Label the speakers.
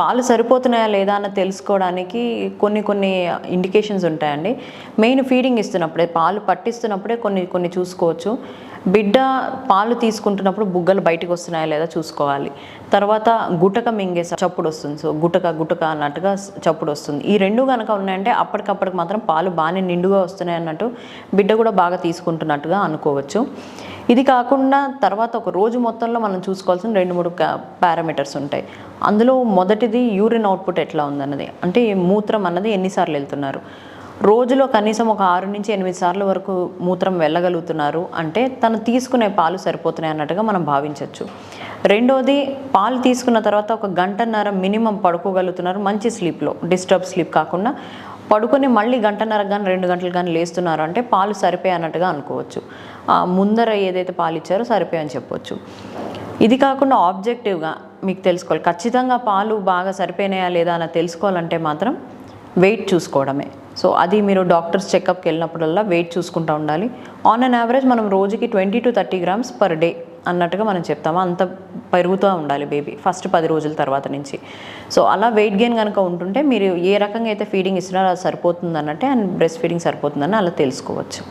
Speaker 1: పాలు సరిపోతున్నాయా లేదా అని తెలుసుకోవడానికి కొన్ని కొన్ని ఇండికేషన్స్ ఉంటాయండి. మెయిన్ ఫీడింగ్ ఇస్తున్నప్పుడే పాలు పట్టిస్తున్నప్పుడే కొన్ని కొన్ని చూసుకోవచ్చు. బిడ్డ పాలు తీసుకుంటున్నప్పుడు బుగ్గలు బయటకు వస్తున్నాయా లేదా చూసుకోవాలి. తర్వాత గుటక మింగే చప్పుడు వస్తుంది. సో గుటక గుటక అన్నట్టుగా చప్పుడు వస్తుంది. ఈ రెండు కనుక ఉన్నాయంటే అప్పటికప్పటికి మాత్రం పాలు బాగానే నిండుగా వస్తున్నాయి అన్నట్టు బిడ్డ కూడా బాగా తీసుకుంటున్నట్టుగా అనుకోవచ్చు. ఇది కాకుండా తర్వాత ఒక రోజు మొత్తంలో మనం చూసుకోవాల్సిన రెండు మూడు పారామీటర్స్ ఉంటాయి. అందులో మొదటిది యూరిన్ అవుట్పుట్ ఎట్లా ఉందన్నది. అంటే మూత్రం అన్నది ఎన్నిసార్లు వెళ్తున్నారు? రోజులో కనీసం ఒక ఆరు నుంచి ఎనిమిది సార్లు వరకు మూత్రం వెళ్ళగలుగుతున్నారు. అంటే తను తీసుకునే పాలు సరిపోతున్నాయి అన్నట్టుగా మనం భావించవచ్చు రెండోది పాలు తీసుకున్న తర్వాత ఒక గంటన్నర మినిమం పడుకోగలుగుతున్నారు మంచి స్లీప్లో. డిస్టర్బ్ స్లీప్ కాకుండా పడుకొని మళ్ళీ గంటన్నర కానీ రెండు గంటలు కానీ లేస్తున్నారు అంటే పాలు సరిపోయి అన్నట్టుగా అనుకోవచ్చు. ముందర ఏదైతే పాలు ఇచ్చారో సరిపోయి అని చెప్పొచ్చు. ఇది కాకుండా ఆబ్జెక్టివ్గా మీకు తెలుసుకోవాలి. ఖచ్చితంగా పాలు బాగా సరిపోయినాయా లేదా అని తెలుసుకోవాలంటే మాత్రం వెయిట్ చూసుకోవడమే. సో అది మీరు డాక్టర్స్ చెకప్కి వెళ్ళినప్పుడల్లా వెయిట్ చూసుకుంటూ ఉండాలి. ఆన్ అన్ యావరేజ్ మనం రోజుకి twenty to thirty grams per day అన్నట్టుగా మనం చెప్తాము? అంత పెరుగుతూ ఉండాలి బేబీ ఫస్ట్ పది రోజుల తర్వాత నుంచి. సో అలా వెయిట్ గెయిన్ కనుక ఉంటుంటే మీరు ఏ రకంగా అయితే ఫీడింగ్ ఇస్తున్నారో అది సరిపోతుంది అన్నట్టే అండ్ బ్రెస్ట్ ఫీడింగ్ సరిపోతుందని అలా తెలుసుకోవచ్చు.